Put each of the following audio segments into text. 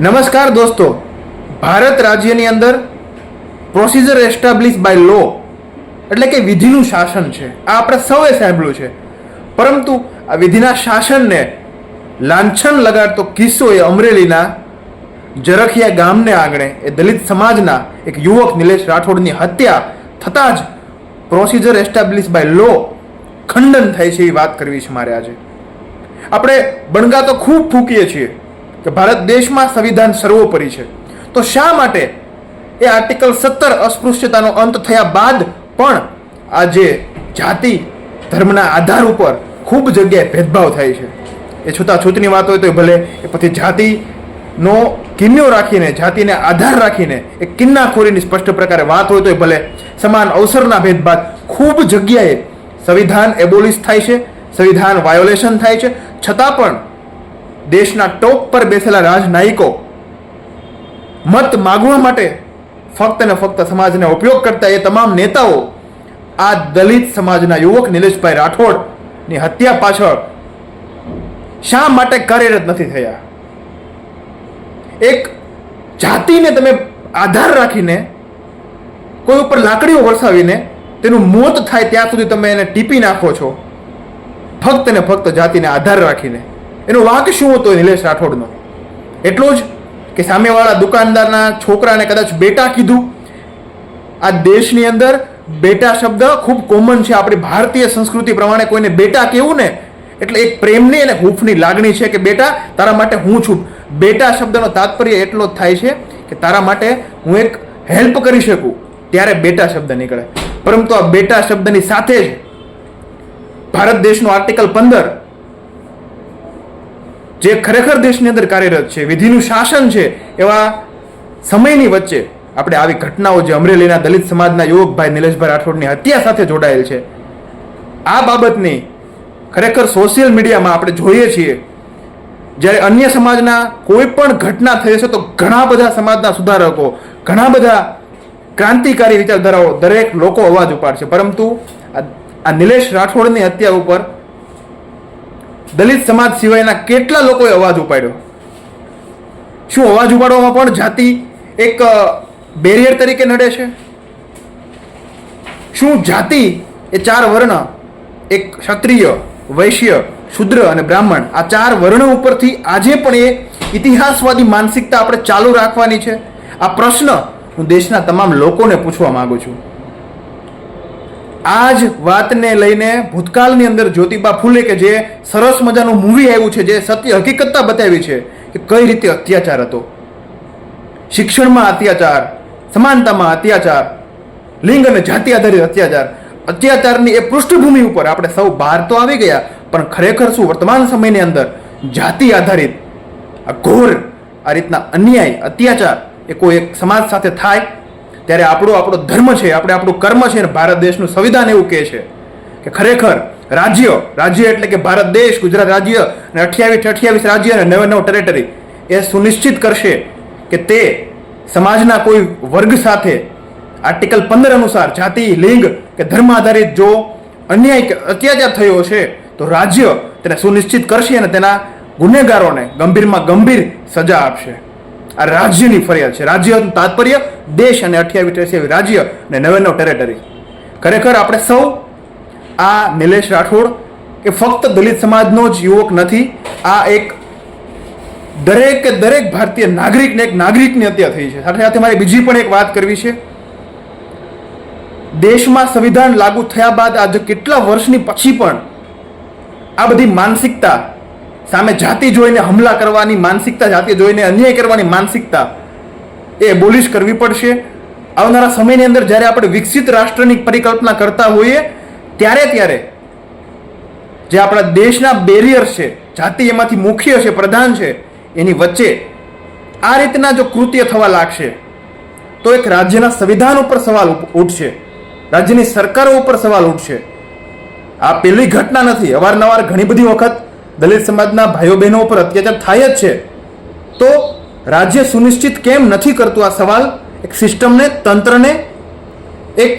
નમસ્કાર દોસ્તો. ભારત રાજ્યની અંદર પ્રોસિજર એસ્ટાબ્લિશ બાય લો એટલે કે વિધિનું શાસન છે. આ આપણે સૌએ સાંભળ્યું છે. પરંતુ આ વિધિના શાસનને લાંછન લગાડતો કિસ્સો એ અમરેલીના જરખિયા ગામને આંગણે એ દલિત સમાજના એક યુવક નિલેશ રાઠોડની હત્યા થતાં જ પ્રોસિજર એસ્ટાબ્લિશ બાય લો ખંડન થાય છે એવી વાત કરવી છે મારે આજે. આપણે બણગા તો ખૂબ ફૂંકીએ છીએ. કે ભારત દેશમાં સંવિધાન સર્વોપરી છે. તો શા માટે એ આર્ટિકલ સત્તર અસ્પૃશ્યતાનો અંત થયા બાદ પણ આજે જાતિ ધર્મના આધાર ઉપર ખૂબ જગ્યાએ ભેદભાવ થાય છે. એ છૂતાછૂતની વાત હોય તો ભલે, એ પછી જાતિનો કિન્યો રાખીને, જાતિને આધાર રાખીને, એ કિન્નાખોરીની સ્પષ્ટ પ્રકારે વાત હોય તો ભલે, સમાન અવસરના ભેદભાવ ખૂબ જગ્યાએ સંવિધાન એબોલિશ થાય છે, સંવિધાન વાયોલેશન થાય છે. છતાં પણ દેશના ટોપ પર બેસેલા રાજનાયકો મત માગવા માટે ફક્ત ને ફક્ત સમાજને ઉપયોગ કરતા એ તમામ નેતાઓ આ દલિત સમાજના યુવક નિલેશભાઈ રાઠોડની હત્યા પાછળ શા માટે કાર્યરત નથી થયા? એક જાતિને તમે આધાર રાખીને, કોઈ ઉપર લાકડીઓ વરસાવીને તેનું મોત થાય ત્યાં સુધી તમે એને ટીપી નાખો છો. ફક્ત ને ફક્ત જાતિને આધાર રાખીને. એનો વાંક શું હતો નિલેશ રાઠોડનો? એટલો જ કે સામેવાળા દુકાનદારના છોકરાને કદાચ બેટા કીધું. આ દેશની અંદર બેટા શબ્દ ખૂબ કોમન છે. આપણી ભારતીય સંસ્કૃતિ પ્રમાણે કોઈને બેટા કેવું ને? એટલે એક પ્રેમની અને હૂંફની લાગણી છે કે બેટા, તારા માટે હું છું. બેટા શબ્દનો તાત્પર્ય એટલો જ થાય છે કે તારા માટે હું એક હેલ્પ કરી શકું ત્યારે બેટા શબ્દ નીકળે. પરંતુ આ બેટા શબ્દની સાથે જ ભારત દેશનો આર્ટિકલ પંદર જે ખરેખર દેશની અંદર કાર્યરત છે, વિધિનું શાસન છે, એવા સમયની વચ્ચે આપણે આવી ઘટનાઓ જે અમરેલીના દલિત સમાજના યુવકભાઈ નિલેશભાઈ રાઠોડની હત્યા સાથે જોડાયેલ છે, આ બાબતની ખરેખર સોશિયલ મીડિયામાં આપણે જોઈએ છીએ. જ્યારે અન્ય સમાજના કોઈ પણ ઘટના થઈ છે તો ઘણા બધા સમાજના સુધારકો, ઘણા બધા ક્રાંતિકારી વિચારધારાઓ દરેક લોકો અવાજ ઉપાડશે. પરંતુ આ નિલેશ રાઠોડની હત્યા ઉપર દલિત સમાજ સિવાયના કેટલા લોકોએ અવાજ ઉપાડ્યો? શું અવાજ ઉપાડવામાં પણ જાતિ એક બેરિયર તરીકે નડે છે? શું જાતિ એ ચાર વર્ણ, એક ક્ષત્રિય, વૈશ્ય, શુદ્ર અને બ્રાહ્મણ, આ ચાર વર્ણ ઉપરથી આજે પણ એ ઇતિહાસવાદી માનસિકતા આપણે ચાલુ રાખવાની છે? આ પ્રશ્ન હું દેશના તમામ લોકોને પૂછવા માગું છું. આ જ વાતને લઈને ભૂતકાળની અંદર જ્યોતિબા ફૂલે કે જે સરસ મજાનું મૂવી આવ્યું છે, જે સત્ય હકીકતતા બતાવી છે, કે કઈ રીતે અત્યાચાર હતો. શિક્ષણમાં અત્યાચાર, સમાનતામાં અત્યાચાર, લિંગ અને જાતિ આધારિત અત્યાચાર. અત્યાચારની એ પૃષ્ઠભૂમિ ઉપર આપણે સૌ બહાર તો આવી ગયા, પણ ખરેખર શું? વર્તમાન સમયની અંદર જાતિ આધારિત, આ ઘોર આ રીતના અન્યાય, અત્યાચાર એ કોઈ એક સમાજ સાથે થાય ત્યારે આપણો આપણો ધર્મ છે, આપણે આપણું કર્મ છે અને ભારત દેશનું સંવિધાન એવું કહે છે કે ખરેખર રાજ્ય રાજ્ય એટલે કે ભારત દેશ, ગુજરાત રાજ્ય અને અઠ્યાવીસ અઠ્યાવીસ રાજ્ય અને નવે નવ ટેરેટરી એ સુનિશ્ચિત કરશે કે તે સમાજના કોઈ વર્ગ સાથે આર્ટિકલ પંદર અનુસાર જાતિ, લિંગ કે ધર્મ આધારિત જો અન્યાય કે અત્યાચાર થયો છે તો રાજ્ય તેને સુનિશ્ચિત કરશે અને તેના ગુનેગારોને ગંભીરમાં ગંભીર સજા આપશે. આ રાજ્યની ફરિયાદ છે. રાજ્યનું તાત્પર્ય દેશ અને અઠ્યાવીસ અઠ્યાવીસ રાજ્ય અને નવેનો ટેરેટરી ખરેખર આપણે સૌ આ નિલેશ રાઠોડ કે ફક્ત દલિત સમાજનો જ યુવક નથી, આ એક દરેક દરેક ભારતીય નાગરિકને એક નાગરિકની હત્યા થઈ છે. સાથે સાથે મારે બીજી પણ એક વાત કરવી છે. દેશમાં સંવિધાન લાગુ થયા બાદ આજે કેટલા વર્ષની પછી પણ આ બધી માનસિકતા સામે જાતિ જોઈને હમલા કરવાની માનસિકતા, જાતિ જોઈને અન્યાય કરવાની માનસિકતા એ બોલિશ કરવી પડશે. આવનારા સમયની અંદર જ્યારે આપણે વિકસિત રાષ્ટ્રની પરિકલ્પના કરતા હોઈએ, ત્યારે ત્યારે જે આપણા દેશના બેરિયર છે, જાતિ એમાંથી મુખ્ય છે, પ્રધાન છે, એની વચ્ચે આ રીતના જો કૃત્ય થવા લાગશે, તો એક રાજ્યના સંવિધાન ઉપર સવાલ ઉઠશે. રાજ્યની સરકારો ઉપર સવાલ ઉઠશે. આ પહેલી ઘટના નથી. અવારનવાર ઘણી બધી વખત દલિત સમાજના ભાઈઓ બહેનો ઉપર અત્યાચાર થાય જ છે. તો રાજ્ય સુનિશ્ચિત કેમ નથી કરતું આ સવાલ? એક સિસ્ટમને, તંત્રને, એક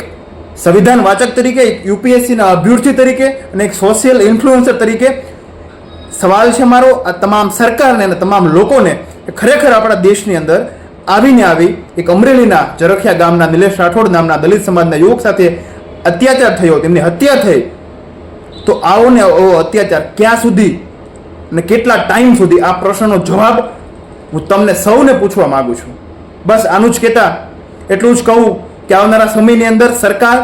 સંવિધાન વાચક તરીકે, એક યુપીએસસીના અભ્યર્થી તરીકે અને એક સોશિયલ ઇન્ફ્લુઅન્સર તરીકે સવાલ છે મારો આ તમામ સરકારને અને તમામ લોકોને ખરેખર આપણા દેશની અંદર આવીને આવી એક અમરેલીના જરખિયા ગામના નિલેશ રાઠોડ નામના દલિત સમાજના યુવક સાથે અત્યાચાર થયો, તેમની હત્યા થઈ, તો આવો ને આવો અત્યાચાર ક્યાં સુધી અને કેટલા ટાઈમ સુધી આ પ્રશ્નનો જવાબ હું તમને સૌને પૂછવા માગું છું. બસ આનું જ કહેતા, એટલું જ કહું કે આવનારા સમયની અંદર સરકાર,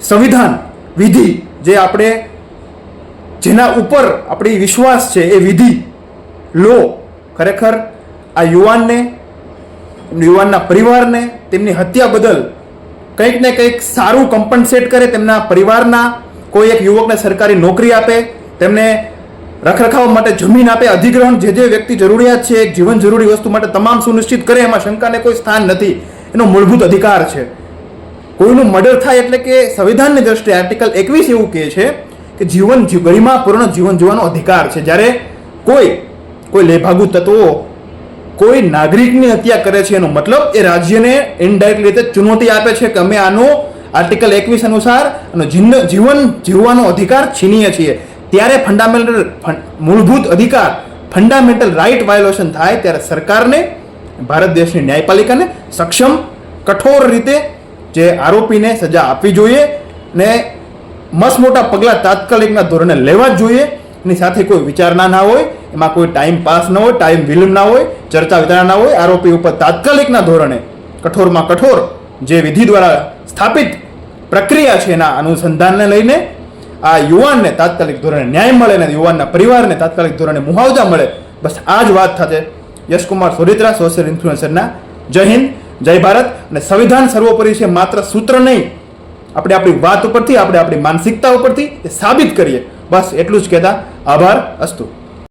સંવિધાન, વિધિ જે આપણે, જેના ઉપર આપણી વિશ્વાસ છે એ વિધિ, લો. ખરેખર આ યુવાનને, યુવાનના પરિવારને તેમની હત્યા બદલ કંઈક ને કંઈક સારું કમ્પન્સેટ કરે તેમના પરિવારના, કોઈ એક યુવકને સરકારી નોકરી આપે, તેમને રખરખાવ માટે જમીન આપે, અધિગ્રહણ જે જે વ્યક્તિ જરૂરિયાત છે જીવન જરૂરી વસ્તુ માટે તમામ સુનિશ્ચિત કરે, એમાં શંકાને કોઈ સ્થાન નથી. એનો મૂળભૂત અધિકાર છે. કોઈનું મર્ડર થાય એટલે કે સંવિધાનની દ્રષ્ટિએ આર્ટિકલ એકવીસ એવું કહે છે કે જીવન ગરિમાપૂર્ણ જીવન જીવવાનો અધિકાર છે. જ્યારે કોઈ કોઈ લેભાગુ તત્વો, કોઈ નાગરિકની હત્યા કરે છે, એનો મતલબ એ રાજ્યને ઇનડાયરેક્ટ રીતે ચુનૌતી આપે છે કે અમે આનો આર્ટિકલ એકવીસ અનુસાર જીવન જીવવાનો અધિકાર છીનીએ છીએ. ત્યારે ફંડામેન્ટલ મૂળભૂત અધિકાર ફંડામેન્ટલ રાઇટ વાયોલેશન થાય ત્યારે સરકારને, ભારત દેશની ન્યાયપાલિકાને સક્ષમ, કઠોર રીતે જે આરોપીને સજા આપવી જોઈએ ને મસ્ત મોટા પગલાં તાત્કાલિકના ધોરણે લેવા જ જોઈએ. એની સાથે કોઈ વિચારણા ના હોય, એમાં કોઈ ટાઈમ પાસ ન હોય ટાઈમ વિલંબ ના હોય, ચર્ચા વિચારણા ના હોય, આરોપી ઉપર તાત્કાલિકના ધોરણે કઠોરમાં કઠોર જે વિધિ દ્વારા સ્થાપિત પ્રક્રિયા છે એના અનુસંધાનને લઈને આ યુવાનને તાત્કાલિક ધોરણે ન્યાય મળે ને યુવાનના પરિવારને તાત્કાલિક ધોરણે મુહાવજા મળે, બસ આ જ વાત સાથે યશકુમાર સોરિત્રા સોશિયલ ઇન્ફ્લુએન્સરના. જય હિન્દ, જય ભારત. અને સંવિધાન સર્વોપરી છે માત્ર સૂત્ર નહીં. આપણે આપણી વાત ઉપરથી, આપણે આપણી માનસિકતા ઉપરથી એ સાબિત કરીએ. બસ એટલું જ કહેતા. આભાર, અસ્તુ.